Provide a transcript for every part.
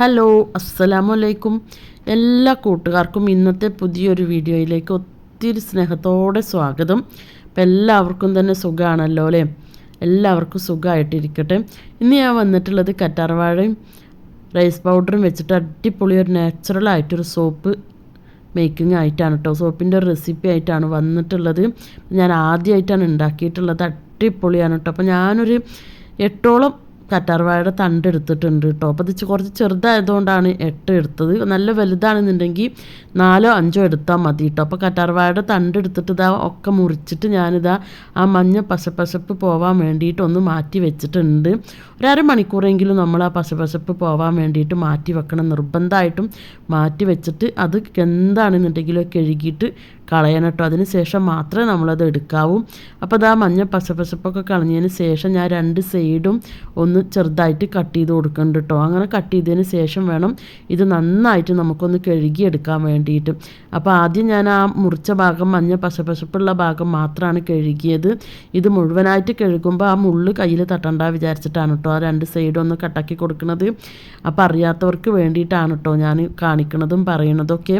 Hello അസ്സലാമു അലൈക്കും എല്ലാ കൂട്ടുകാർക്കും ഇന്നത്തെ പുതിയൊരു വീഡിയോയിലേക്ക് ഒത്തിരി സ്നേഹത്തോടെ സ്വാഗതം. അപ്പം എല്ലാവർക്കും തന്നെ സുഖമാണല്ലോ അല്ലേ? എല്ലാവർക്കും സുഖമായിട്ടിരിക്കട്ടെ ഇന്ന് ഞാൻ വന്നിട്ടുള്ളത് കറ്റാർവാഴയും റൈസ് പൗഡറും വെച്ചിട്ട് അടിപൊളി ഒരു നാച്ചുറൽ ആയിട്ടൊരു സോപ്പ് മേക്കിംഗ് ആയിട്ടാണ് കേട്ടോ സോപ്പിന്റെ ഒരു റെസിപ്പി ആയിട്ടാണ് വന്നിട്ടുള്ളത്. ഞാൻ ആദ്യമായിട്ടാണ് ഉണ്ടാക്കിയിട്ടുള്ളത്. അടിപൊളിയാണ് കേട്ടോ അപ്പോൾ ഞാനൊരു എട്ടോളം കറ്റാർവാഴയുടെ തണ്ട് എടുത്തിട്ടുണ്ട് കേട്ടോ. അപ്പോൾ ഇത് കുറച്ച് ചെറുതായതുകൊണ്ടാണ് എട്ട് എടുത്തത്. നല്ല വലുതാണെന്നുണ്ടെങ്കിൽ നാലോ അഞ്ചോ എടുത്താൽ മതി കേട്ടോ. അപ്പോൾ കറ്റാർവാഴയുടെ തണ്ട് എടുത്തിട്ട് ഇതാ ഒക്കെ മുറിച്ചിട്ട് ഞാനിതാ ആ മഞ്ഞ പശപ്പശപ്പ് പോവാൻ വേണ്ടിയിട്ട് ഒന്ന് മാറ്റി വെച്ചിട്ടുണ്ട്. ഒരര മണിക്കൂറെങ്കിലും നമ്മൾ ആ പശപ്പശപ്പ് പോവാൻ വേണ്ടിയിട്ട് മാറ്റി വെക്കണം. നിർബന്ധമായിട്ടും മാറ്റി വെച്ചിട്ട് അത് എന്താണെന്നുണ്ടെങ്കിലും കഴുകിയിട്ട് കളയണം കേട്ടോ അതിന് ശേഷം മാത്രമേ നമ്മളത് എടുക്കാവൂ. അപ്പോൾ അത് മഞ്ഞ പശപ്പശപ്പൊക്കെ കളഞ്ഞതിന് ശേഷം ഞാൻ രണ്ട് സൈഡും ഒന്ന് ചെറുതായിട്ട് കട്ട് ചെയ്ത് കൊടുക്കുന്നുണ്ട് കേട്ടോ അങ്ങനെ കട്ട് ചെയ്തതിന് ശേഷം വേണം ഇത് നന്നായിട്ട് നമുക്കൊന്ന് കഴുകിയെടുക്കാൻ വേണ്ടിയിട്ട്. അപ്പോൾ ആദ്യം ഞാൻ ആ മുറിച്ച ഭാഗം മഞ്ഞ പശപ്പശപ്പുള്ള ഭാഗം മാത്രമാണ് കഴുകിയത്. ഇത് മുഴുവനായിട്ട് കഴുകുമ്പോൾ ആ മുള്ള് കയ്യിൽ തട്ടണ്ട വിചാരിച്ചിട്ടാണ് കേട്ടോ ആ രണ്ട് സൈഡും ഒന്ന് കട്ടാക്കി കൊടുക്കുന്നത് അപ്പോൾ അറിയാത്തവർക്ക് വേണ്ടിയിട്ടാണ് കേട്ടോ ഞാൻ കാണിക്കുന്നതും പറയണതൊക്കെ.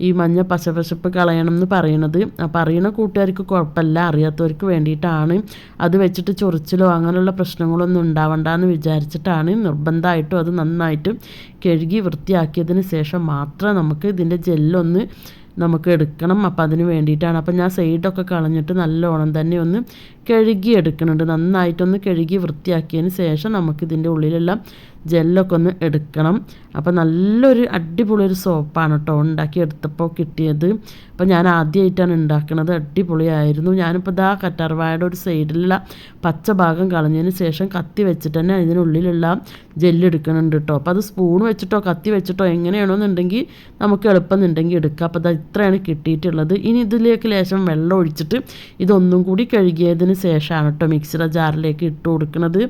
ഈ മഞ്ഞ പശപശപ്പ് കളയണം എന്ന് പറയണത്. അപ്പോൾ അറിയണ കൂട്ടുകാർക്ക് കുഴപ്പമില്ല അറിയാത്തവർക്ക് വേണ്ടിയിട്ടാണ്. അത് വെച്ചിട്ട് ചൊറിച്ചിലോ അങ്ങനെയുള്ള പ്രശ്നങ്ങളൊന്നും ഉണ്ടാവണ്ടെന്ന് വിചാരിച്ചിട്ടാണ് നിർബന്ധമായിട്ടും അത് നന്നായിട്ട് കഴുകി വൃത്തിയാക്കിയതിന് ശേഷം മാത്രം നമുക്ക് ഇതിന്റെ ജെല്ലൊന്ന് നമുക്ക് എടുക്കണം. അപ്പോൾ അതിന് വേണ്ടിയിട്ടാണ്. അപ്പോൾ ഞാൻ സൈഡൊക്കെ കളഞ്ഞിട്ട് നല്ലോണം തന്നെ ഒന്ന് കഴുകി എടുക്കുന്നുണ്ട് നന്നായിട്ടൊന്ന് കഴുകി വൃത്തിയാക്കിയതിന് ശേഷം നമുക്കിതിന്റെ ഉള്ളിലുള്ള ജെല്ലൊക്കെ ഒന്ന് എടുക്കണം. അപ്പോൾ നല്ലൊരു അടിപൊളി ഒരു സോപ്പാണ് കേട്ടോ ഉണ്ടാക്കി എടുത്തപ്പോൾ കിട്ടിയത്. അപ്പോൾ ഞാൻ ആദ്യമായിട്ടാണ് ഉണ്ടാക്കുന്നത് അടിപൊളിയായിരുന്നു. ഞാനിപ്പോൾ ഇതാ കറ്റാർവാഴയുടെ ഒരു സൈഡിലുള്ള പച്ച ഭാഗം കളഞ്ഞതിന് ശേഷം കത്തി വെച്ചിട്ട് തന്നെ അതിനുള്ളിലുള്ള ജെല്ലെടുക്കുന്നുണ്ട് കേട്ടോ അപ്പോൾ അത് സ്പൂൺ വെച്ചിട്ടോ കത്തി വെച്ചിട്ടോ എങ്ങനെയാണോന്നുണ്ടെങ്കിൽ നമുക്ക് എളുപ്പമെന്നുണ്ടെങ്കിൽ എടുക്കാം. അപ്പോൾ അത് ഇത്രയാണ് കിട്ടിയിട്ടുള്ളത്. ഇനി ഇതിലേക്ക് ലേശം വെള്ളം ഒഴിച്ചിട്ട് ഇതൊന്നും കൂടി കഴുകിയതിന് ശേഷമാണ് കേട്ടോ മിക്സിയുടെ ജാറിലേക്ക് ഇട്ട് കൊടുക്കുന്നത്.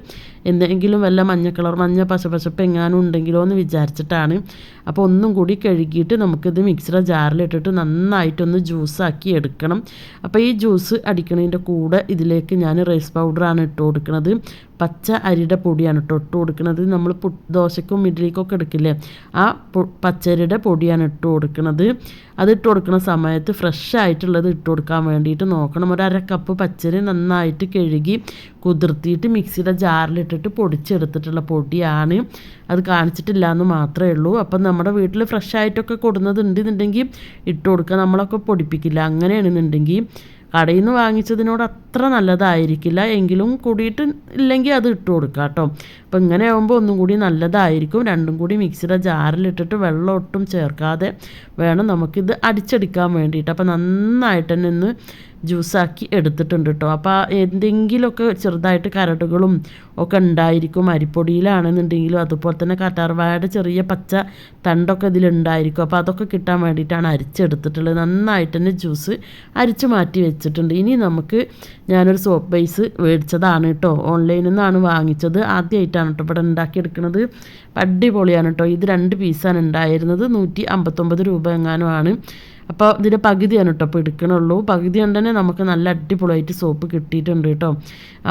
എന്തെങ്കിലും വല്ല മഞ്ഞ കളർ മഞ്ഞ പശപശപ്പ് എങ്ങാനും ഉണ്ടെങ്കിലോ എന്ന് വിചാരിച്ചിട്ടാണ്. അപ്പോൾ ഒന്നും കൂടി കഴുകിയിട്ട് നമുക്കിത് മിക്സിയുടെ ജാറിലിട്ടിട്ട് നന്നായിട്ടൊന്ന് ജ്യൂസാക്കി എടുക്കണം. അപ്പോൾ ഈ ജ്യൂസ് അടിക്കണതിന്റെ കൂടെ ഇതിലേക്ക് ഞാൻ റൈസ് പൗഡറാണ് ഇട്ട് കൊടുക്കുന്നത്. പച്ച അരിയുടെ പൊടിയാണ് കേട്ടോ ഇട്ട് കൊടുക്കുന്നത് നമ്മൾ ദോശക്കും ഇഡ്ഡലിക്കൊക്കെ എടുക്കില്ലേ? ആ പച്ചരിയുടെ പൊടിയാണ് ഇട്ട് കൊടുക്കുന്നത് അത് ഇട്ട് കൊടുക്കുന്ന സമയത്ത് ഫ്രഷ് ആയിട്ടുള്ളത് ഇട്ട് കൊടുക്കാൻ വേണ്ടിയിട്ട് നോക്കണം. ഒരു അര കപ്പ് പച്ചരി നന്നായിട്ട് കഴുകി കുതിർത്തിയിട്ട് മിക്സിയുടെ ജാറിലിട്ടിട്ട് പൊടിച്ചെടുത്തിട്ടുള്ള പൊടിയാണ്. അത് കാണിച്ചിട്ടില്ല എന്ന് മാത്രമേ ഉള്ളൂ. അപ്പം നമ്മുടെ വീട്ടിൽ ഫ്രഷ് ആയിട്ടൊക്കെ കൊടുന്നത് ഉണ്ടെന്നുണ്ടെങ്കിൽ ഇട്ട് കൊടുക്കുക നമ്മളൊക്കെ പൊടിപ്പിക്കില്ല. അങ്ങനെയാണെന്നുണ്ടെങ്കിൽ കടയിൽ നിന്ന് വാങ്ങിച്ചതിനോട് അത്ര നല്ലതായിരിക്കില്ല. എങ്കിലും കൂടിയിട്ട് ഇല്ലെങ്കിൽ അത് ഇട്ട് കൊടുക്കുക കേട്ടോ. അപ്പോൾ ഇങ്ങനെ ആകുമ്പോൾ ഒന്നും കൂടി നല്ലതായിരിക്കും. രണ്ടും കൂടി മിക്സിയുടെ ജാറിലിട്ടിട്ട് വെള്ളം ഒട്ടും ചേർക്കാതെ വേണം നമുക്കിത് അടിച്ചെടുക്കാൻ വേണ്ടിയിട്ട്. അപ്പോൾ നന്നായിട്ട് തന്നെ ജ്യൂസാക്കി എടുത്തിട്ടുണ്ട് കേട്ടോ അപ്പോൾ എന്തെങ്കിലുമൊക്കെ ചെറുതായിട്ട് കരടുകളും ഒക്കെ ഉണ്ടായിരിക്കും. അരിപ്പൊടിയിലാണെന്നുണ്ടെങ്കിലും അതുപോലെ തന്നെ കറ്റാർവാഴയുടെ ചെറിയ പച്ച തണ്ടൊക്കെ ഇതിലുണ്ടായിരിക്കും. അപ്പോൾ അതൊക്കെ കിട്ടാൻ വേണ്ടിയിട്ടാണ് അരിച്ചെടുത്തിട്ടുള്ളത്. നന്നായിട്ട് തന്നെ ജ്യൂസ് അരിച്ച് മാറ്റി വെച്ചിട്ടുണ്ട്. ഇനി നമുക്ക് ഞാനൊരു സോപ്പ് ബേസ് മേടിച്ചതാണ് കേട്ടോ ഓൺലൈനിൽ നിന്നാണ് വാങ്ങിച്ചത്. ആദ്യമായിട്ടാണ് കേട്ടോ ഇവിടെ ഉണ്ടാക്കിയെടുക്കുന്നത് അടിപൊളിയാണ് കേട്ടോ ഇത് രണ്ട് പീസാണ് ഉണ്ടായിരുന്നത്. നൂറ്റി അമ്പത്തൊമ്പത് രൂപ എങ്ങാനും ആണ്. അപ്പോൾ ഇതിന്റെ പകുതിയാണ് കേട്ടോ അപ്പോൾ എടുക്കണുള്ളൂ. പകുതി കൊണ്ട് തന്നെ നമുക്ക് നല്ല അടിപൊളിയായിട്ട് സോപ്പ് കിട്ടിയിട്ടുണ്ട് കേട്ടോ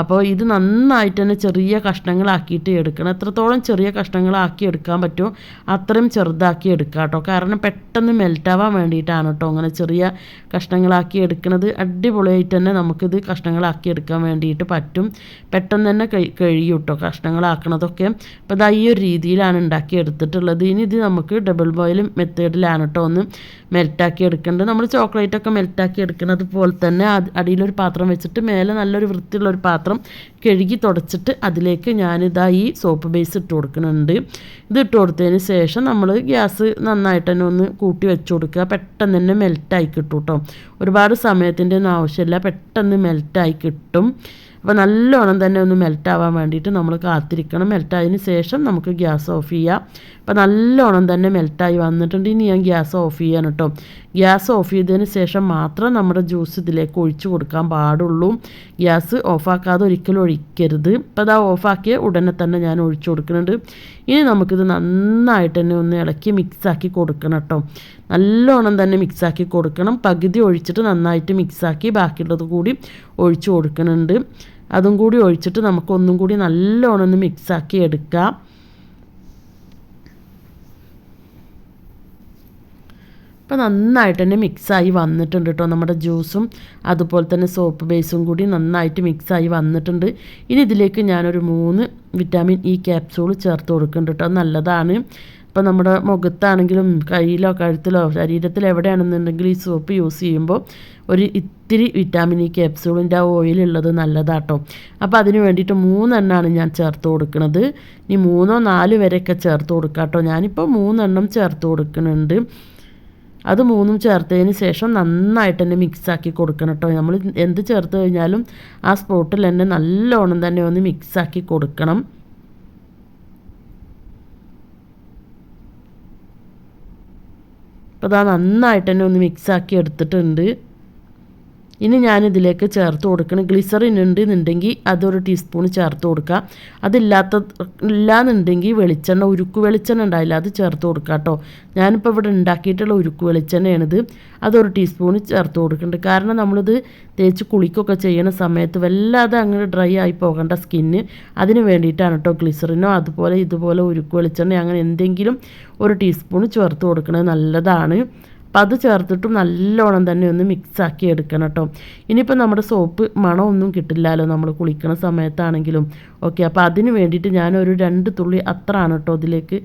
അപ്പോൾ ഇത് നന്നായിട്ട് തന്നെ ചെറിയ കഷ്ണങ്ങളാക്കിയിട്ട് എടുക്കണം. എത്രത്തോളം ചെറിയ കഷ്ണങ്ങളാക്കി എടുക്കാൻ പറ്റുമോ അത്രയും ചെറുതാക്കി എടുക്കുക കേട്ടോ കാരണം പെട്ടെന്ന് മെൽറ്റാവാൻ വേണ്ടിയിട്ടാണ് കേട്ടോ അങ്ങനെ ചെറിയ കഷ്ണങ്ങളാക്കി എടുക്കുന്നത് അടിപൊളിയായിട്ട് തന്നെ നമുക്കിത് കഷ്ണങ്ങളാക്കി എടുക്കാൻ വേണ്ടിയിട്ട് പറ്റും. പെട്ടെന്ന് തന്നെ കഴി കഴിയും കേട്ടോ കഷ്ണങ്ങളാക്കണതൊക്കെ. അപ്പോൾ ഇതാ ഈ ഒരു രീതിയിലാണ് ഉണ്ടാക്കി എടുത്തിട്ടുള്ളത്. ഇനി ഇത് നമുക്ക് ഡബിൾ ബോയിൽ മെത്തേഡിലാണ് കേട്ടോ ഒന്ന് മെൽറ്റാക്കി എടുക്കേണ്ടത്. നമ്മൾ ചോക്ലേറ്റ് ഒക്കെ മെൽറ്റാക്കി എടുക്കുന്നത് പോലെ തന്നെ അടിയിലൊരു പാത്രം വെച്ചിട്ട് മേലെ നല്ലൊരു വൃത്തിയുള്ള ഒരു പാത്രം കഴുകി തുടച്ചിട്ട് അതിലേക്ക് ഞാനിതാ ഈ സോപ്പ് ബേസ് ഇട്ട് കൊടുക്കുന്നുണ്ട്. ഇത് ഇട്ട് കൊടുത്തതിന് ശേഷം നമ്മൾ ഗ്യാസ് നന്നായിട്ട് തന്നെ ഒന്ന് കൂട്ടി വെച്ച് കൊടുക്കുക. പെട്ടെന്ന് തന്നെ മെൽറ്റായി കിട്ടും കേട്ടോ ഒരുപാട് സമയത്തിന്റെ ഒന്നും ആവശ്യമില്ല. പെട്ടെന്ന് മെൽറ്റായി കിട്ടും. അപ്പോൾ നല്ലോണം തന്നെ ഒന്ന് മെൽറ്റാവാൻ വേണ്ടിയിട്ട് നമ്മൾ കാത്തിരിക്കണം. മെൽറ്റായതിന് ശേഷം നമുക്ക് ഗ്യാസ് ഓഫ് ചെയ്യാം. അപ്പോൾ നല്ലോണം തന്നെ മെൽറ്റായി വന്നിട്ടുണ്ട്. ഇനി ഞാൻ ഗ്യാസ് ഓഫ് ചെയ്യാൻ കേട്ടോ ഗ്യാസ് ഓഫ് ചെയ്തതിന് ശേഷം മാത്രം നമ്മുടെ ജ്യൂസ് ഇതിലേക്ക് ഒഴിച്ചു കൊടുക്കാൻ പാടുള്ളൂ. ഗ്യാസ് ഓഫാക്കാതെ ഒരിക്കലും ഒഴിക്കരുത്. അപ്പോൾ അതാ ഓഫാക്കിയ ഉടനെ തന്നെ ഞാൻ ഒഴിച്ചു കൊടുക്കുന്നുണ്ട്. ഇനി നമുക്കിത് നന്നായിട്ട് തന്നെ ഒന്ന് ഇളക്കി മിക്സാക്കി കൊടുക്കണം കേട്ടോ നല്ലോണം തന്നെ മിക്സാക്കി കൊടുക്കണം. പകുതി ഒഴിച്ചിട്ട് നന്നായിട്ട് മിക്സാക്കി ബാക്കിയുള്ളത് കൂടി ഒഴിച്ചു കൊടുക്കുന്നുണ്ട്. അതും കൂടി ഒഴിച്ചിട്ട് നമുക്കൊന്നും കൂടി നല്ലോണം ഒന്ന് മിക്സാക്കി എടുക്കാം. അപ്പോൾ നന്നായിട്ട് തന്നെ മിക്സായി വന്നിട്ടുണ്ട് കേട്ടോ നമ്മുടെ ജ്യൂസും അതുപോലെ തന്നെ സോപ്പ് ബേസും കൂടി നന്നായിട്ട് മിക്സായി വന്നിട്ടുണ്ട്. ഇനി ഇതിലേക്ക് ഞാനൊരു മൂന്ന് വിറ്റാമിൻ ഇ ക്യാപ്സൂൾ ചേർത്ത് കൊടുക്കുന്നുണ്ട് കേട്ടോ നല്ലതാണ്. ഇപ്പോൾ നമ്മുടെ മുഖത്താണെങ്കിലും കയ്യിലോ കഴുത്തിലോ ശരീരത്തിൽ എവിടെയാണെന്നുണ്ടെങ്കിലും ഈ സോപ്പ് യൂസ് ചെയ്യുമ്പോൾ ഒരു ഇത്തിരി വിറ്റാമിൻ ഇ ക്യാപ്സൂളിന്റെ ആ ഓയിലുള്ളത് നല്ലതാട്ടോ. അപ്പോൾ അതിന് വേണ്ടിയിട്ട് മൂന്നെണ്ണമാണ് ഞാൻ ചേർത്ത് കൊടുക്കുന്നത് ഇനി മൂന്നോ നാല് വരെയൊക്കെ ചേർത്ത് കൊടുക്കാം കേട്ടോ ഞാനിപ്പോൾ മൂന്നെണ്ണം ചേർത്ത് കൊടുക്കുന്നുണ്ട് അത് മൂന്നും ചേർത്തതിന് ശേഷം നന്നായിട്ട് തന്നെ മിക്സാക്കി കൊടുക്കണം കേട്ടോ നമ്മൾ എന്ത് ചേർത്ത് കഴിഞ്ഞാലും ആ സ്പോട്ടിൽ തന്നെ നല്ലോണം തന്നെ ഒന്ന് മിക്സാക്കി കൊടുക്കണം. അപ്പോൾ അതാ നന്നായിട്ട് തന്നെ ഒന്ന് മിക്സാക്കി എടുത്തിട്ടുണ്ട്. ഇനി ഞാനിതിലേക്ക് ചേർത്ത് കൊടുക്കണം. ഗ്ലിസറിൻ ഉണ്ട് എന്നുണ്ടെങ്കിൽ അതൊരു ടീസ്പൂൺ ചേർത്ത് കൊടുക്കുക. അതില്ലാത്ത ഇല്ലാന്നുണ്ടെങ്കിൽ വെളിച്ചെണ്ണ ഉരുക്ക് വെളിച്ചെണ്ണ ഉണ്ടായില്ല അത് ചേർത്ത് കൊടുക്കുക കേട്ടോ. ഞാനിപ്പോൾ ഇവിടെ ഉണ്ടാക്കിയിട്ടുള്ള ഉരുക്ക് വെളിച്ചെണ്ണയാണിത്. അതൊരു ടീസ്പൂൺ ചേർത്ത് കൊടുക്കുന്നുണ്ട്. കാരണം നമ്മളിത് തേച്ച് കുളിക്കൊക്കെ ചെയ്യുന്ന സമയത്ത് വല്ലാതെ അങ്ങനെ ഡ്രൈ ആയി പോകേണ്ട സ്കിന്ന് അതിന് വേണ്ടിയിട്ടാണ് കേട്ടോ ഗ്ലിസറിനോ അതുപോലെ ഇതുപോലെ ഉരുക്ക് വെളിച്ചെണ്ണ അങ്ങനെ എന്തെങ്കിലും ഒരു ടീസ്പൂൺ ചേർത്ത് കൊടുക്കുന്നത് നല്ലതാണ്. അപ്പം അത് ചേർത്തിട്ടും നല്ലോണം തന്നെ ഒന്ന് മിക്സാക്കി എടുക്കണം കേട്ടോ ഇനിയിപ്പോൾ നമ്മുടെ സോപ്പ് മണമൊന്നും കിട്ടില്ലല്ലോ നമ്മൾ കുളിക്കുന്ന സമയത്താണെങ്കിലും. ഓക്കെ അപ്പോൾ അതിന് വേണ്ടിയിട്ട് ഞാനൊരു രണ്ട് തുള്ളി അത്രയാണ് കേട്ടോ അതിലേക്ക്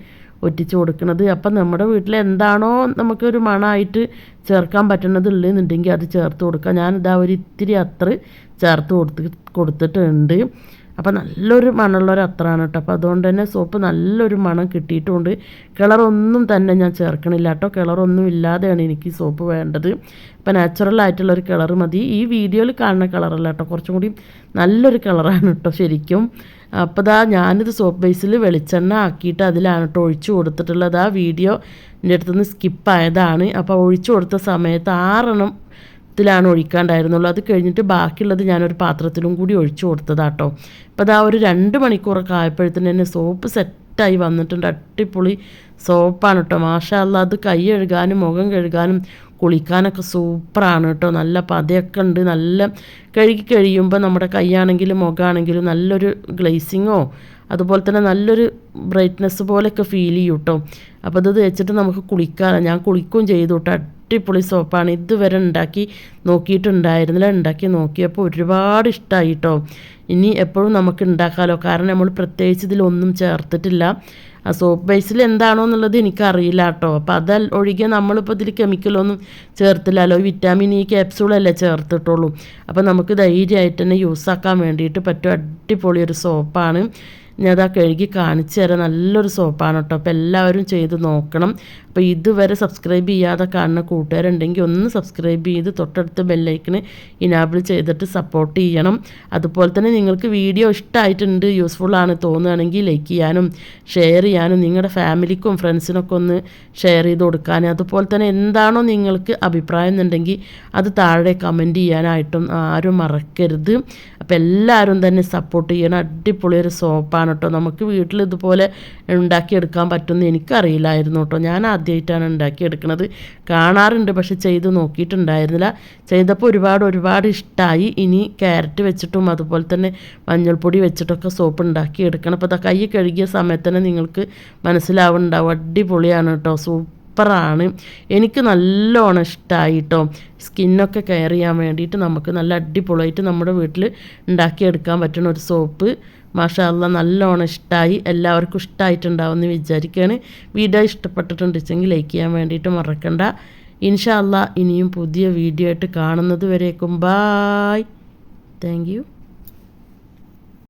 ഒറ്റിച്ച് കൊടുക്കുന്നത് അപ്പം നമ്മുടെ വീട്ടിൽ എന്താണോ നമുക്കൊരു മണമായിട്ട് ചേർക്കാൻ പറ്റുന്നത് ഉള്ളതെന്നുണ്ടെങ്കിൽ അത് ചേർത്ത് കൊടുക്കുക ഞാനിതാ ഒരു ഇത്തിരി അത്ര ചേർത്ത് കൊടുത്ത് കൊടുത്തിട്ടുണ്ട്. അപ്പോൾ നല്ലൊരു മണമുള്ളൊരു അത്രയാണ് കേട്ടോ. അപ്പോൾ അതുകൊണ്ട് തന്നെ സോപ്പ് നല്ലൊരു മണം കിട്ടിയിട്ടുണ്ട്. കളറൊന്നും തന്നെ ഞാൻ ചേർക്കണില്ല കേട്ടോ. കളറൊന്നും ഇല്ലാതെയാണ് എനിക്ക് സോപ്പ് വേണ്ടത്. അപ്പോൾ നാച്ചുറൽ ആയിട്ടുള്ളൊരു കളർ മതി. ഈ വീഡിയോയിൽ കാണുന്ന കളറല്ല കേട്ടോ. കുറച്ചും കൂടി നല്ലൊരു കളറാണ് കേട്ടോ ശരിക്കും. അപ്പോൾ ദാ ഞാനിത് സോപ്പ് ബേസിൽ വെളിച്ചെണ്ണ ആക്കിയിട്ട് അതിലാണ് കേട്ടോ ഒഴിച്ചു കൊടുത്തിട്ടുള്ളത്. ആ വീഡിയോ എന്റെ അടുത്തുനിന്ന് സ്കിപ്പായതാണ്. അപ്പോൾ ഒഴിച്ചു കൊടുത്ത സമയത്ത് ആറെണ്ണം ത്തിലാണ് ഒഴിക്കാണ്ടായിരുന്നുള്ളൂ. അത് കഴിഞ്ഞിട്ട് ബാക്കിയുള്ളത് ഞാനൊരു പാത്രത്തിലും കൂടി ഒഴിച്ചു കൊടുത്തതാട്ടോ. അപ്പോൾ അതാ ഒരു രണ്ട് മണിക്കൂറൊക്കെ ആയപ്പോഴത്തേന് തന്നെ സോപ്പ് സെറ്റായി വന്നിട്ടുണ്ട്. അടിപൊളി സോപ്പാണ് കേട്ടോ മാഷാല്ല അത് കൈ കഴുകാനും മുഖം കഴുകാനും കുളിക്കാനൊക്കെ സൂപ്പറാണ് കേട്ടോ നല്ല പതയൊക്കെ ഉണ്ട്. നല്ല കഴുകി കഴിയുമ്പോൾ നമ്മുടെ കൈയാണെങ്കിലും മുഖമാണെങ്കിലും നല്ലൊരു ഗ്ലേസിങ്ങോ അതുപോലെ തന്നെ നല്ലൊരു ബ്രൈറ്റ്നെസ് പോലെയൊക്കെ ഫീൽ ചെയ്യും കേട്ടോ അപ്പോൾ അത് തേച്ചിട്ട് നമുക്ക് കുളിക്കാൻ ഞാൻ കുളിക്കുകയും ചെയ്തു കേട്ടോ അടിപൊളി സോപ്പാണ്. ഇതുവരെ ഉണ്ടാക്കി നോക്കിയിട്ടുണ്ടായിരുന്നില്ല. ഉണ്ടാക്കി നോക്കിയപ്പോൾ ഒരുപാട് ഇഷ്ടമായി കേട്ടോ ഇനി എപ്പോഴും നമുക്ക് ഉണ്ടാക്കാമല്ലോ കാരണം നമ്മൾ പ്രത്യേകിച്ച് ഇതിലൊന്നും ചേർത്തിട്ടില്ല. ആ സോപ്പ് ബേസിൽ എന്താണോ എന്നുള്ളത് എനിക്കറിയില്ല കേട്ടോ. അപ്പോൾ അത് ഒഴികെ നമ്മളിപ്പോൾ ഇതിൽ കെമിക്കലൊന്നും ചേർത്തില്ലല്ലോ വിറ്റാമിൻ ഇ ക്യാപ്സൂളല്ലേ ചേർത്തിട്ടുള്ളൂ. അപ്പോൾ നമുക്ക് ധൈര്യമായിട്ട് തന്നെ യൂസാക്കാൻ വേണ്ടിയിട്ട് പറ്റും അടിപൊളി ഒരു സോപ്പാണ്. ഞാൻ അതാ കഴുകി കാണിച്ചു തരാം നല്ലൊരു സോപ്പാണ് കേട്ടോ അപ്പോൾ എല്ലാവരും ചെയ്ത് നോക്കണം. അപ്പോൾ ഇതുവരെ സബ്സ്ക്രൈബ് ചെയ്യാതെ കാണുന്ന കൂട്ടുകാരുണ്ടെങ്കിൽ ഒന്ന് സബ്സ്ക്രൈബ് ചെയ്ത് തൊട്ടടുത്ത് ബെല്ലൈക്കിന് ഇനാബിൾ ചെയ്തിട്ട് സപ്പോർട്ട് ചെയ്യണം. അതുപോലെ തന്നെ നിങ്ങൾക്ക് വീഡിയോ ഇഷ്ടമായിട്ടുണ്ട് യൂസ്ഫുൾ ആണ് തോന്നുകയാണെങ്കിൽ ലൈക്ക് ചെയ്യാനും ഷെയർ ചെയ്യാനും നിങ്ങളുടെ ഫാമിലിക്കും ഫ്രണ്ട്സിനൊക്കെ ഒന്ന് ഷെയർ ചെയ്ത് കൊടുക്കാനും അതുപോലെ തന്നെ എന്താണോ നിങ്ങൾക്ക് അഭിപ്രായം എന്നുണ്ടെങ്കിൽ അത് താഴെ കമന്റ് ചെയ്യാനായിട്ടും ആരും മറക്കരുത്. അപ്പോൾ എല്ലാവരും തന്നെ സപ്പോർട്ട് ചെയ്യണം. അടിപൊളി ഒരു സോപ്പാണ് കേട്ടോ നമുക്ക് വീട്ടിൽ ഇതുപോലെ ഉണ്ടാക്കിയെടുക്കാൻ പറ്റുമെന്ന് എനിക്കറിയില്ലായിരുന്നു കേട്ടോ ഞാൻ ആദ്യമായിട്ടാണ് ഉണ്ടാക്കിയെടുക്കുന്നത് കാണാറുണ്ട് പക്ഷെ ചെയ്ത് നോക്കിയിട്ടുണ്ടായിരുന്നില്ല. ചെയ്തപ്പോൾ ഒരുപാട് ഒരുപാട് ഇഷ്ടമായി ഇനി ക്യാരറ്റ് വെച്ചിട്ടും അതുപോലെ തന്നെ മഞ്ഞൾപ്പൊടി വെച്ചിട്ടൊക്കെ സോപ്പ് ഉണ്ടാക്കിയെടുക്കണം. അപ്പോൾ കൈ കഴുകിയ സമയത്ത് തന്നെ നിങ്ങൾക്ക് മനസ്സിലാവുന്നുണ്ടാവും. അടിപൊളിയാണ് കേട്ടോ സൂപ്പ് സൂപ്പറാണ്. എനിക്ക് നല്ലോണം ഇഷ്ടമായി കേട്ടോ സ്കിന്നൊക്കെ കെയർ ചെയ്യാൻ വേണ്ടിയിട്ട് നമുക്ക് നല്ല അടിപൊളിയായിട്ട് നമ്മുടെ വീട്ടിൽ ഉണ്ടാക്കിയെടുക്കാൻ പറ്റുന്ന ഒരു സോപ്പ്. മാഷാല്ല നല്ലോണം ഇഷ്ടമായി എല്ലാവർക്കും ഇഷ്ടമായിട്ടുണ്ടാവുമെന്ന് വിചാരിക്കുകയാണ് വീഡിയോ ഇഷ്ടപ്പെട്ടിട്ടുണ്ടെങ്കിൽ ലൈക്ക് ചെയ്യാൻ വേണ്ടിയിട്ട് മറക്കണ്ട. ഇൻഷാല്ല ഇനിയും പുതിയ വീഡിയോ ആയിട്ട് കാണുന്നത് വരേക്കും. ബായ്. താങ്ക്